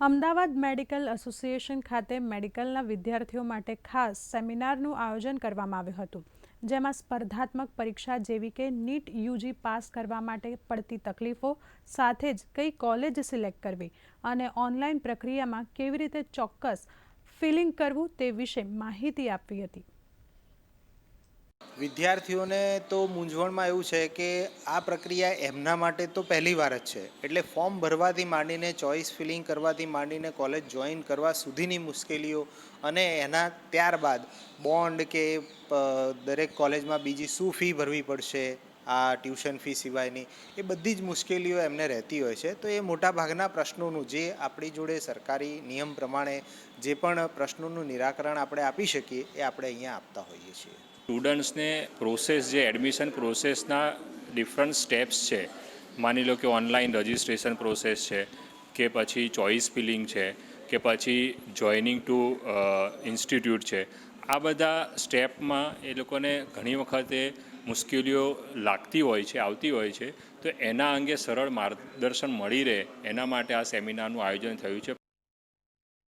Ahmedabad medical association ખાતે મેડિકલના વિદ્યાર્થીઓ માટે ખાસ સેમિનારનું આયોજન કરવામાં આવ્યું હતું, જેમાં સ્પર્ધાત્મક પરીક્ષા જેવી કે નીટ યુજી પાસ કરવા માટે પડતી તકલીફો સાથે જ કઈ કોલેજ સિલેક્ટ કરવી અને ઓનલાઈન પ્રક્રિયામાં કેવી રીતે ચોક્કસ ફિલિંગ કરવું તે વિશે માહિતી આપવી હતી. વિદ્યાર્થીઓને તો મૂંઝવણમાં એવું છે કે આ પ્રક્રિયા એમના માટે તો પહેલી વાર જ છે. એટલે ફોર્મ ભરવાથી માંડીને ચોઇસ ફિલિંગ કરવાથી માંડીને, કોલેજ જોઈન કરવા સુધીની મુશ્કેલીઓ અને એના ત્યારબાદ બોન્ડ કે દરેક કોલેજમાં બીજી શું ફી ભરવી પડશે આ ટ્યુશન ફી સિવાયની, એ બધી જ મુશ્કેલીઓ એમને રહેતી હોય છે. તો એ મોટાભાગના પ્રશ્નોનું જે આપણી જોડે સરકારી નિયમ પ્રમાણે જે પણ પ્રશ્નોનું નિરાકરણ આપણે આપી શકીએ, એ આપણે અહીંયા આપતા હોઈએ છીએ. સ્ટુડન્ટ્સને પ્રોસેસ જે એડમિશન પ્રોસેસના ડિફરન્ટ સ્ટેપ્સ છે, માની લો કે ઓનલાઈન રજિસ્ટ્રેશન પ્રોસેસ છે, કે પછી ચોઇસ ફિલિંગ છે, કે પછી જોઈનિંગ ટુ ઇન્સ્ટિટ્યૂટ છે આ બધા સ્ટેપમાં એ લોકોને ઘણી વખતે મુશ્કેલીઓ લાગતી હોય છે, આવતી હોય છે. તો એના અંગે સરળ માર્ગદર્શન મળી રહે. એના માટે આ સેમિનારનું આયોજન થયું છે.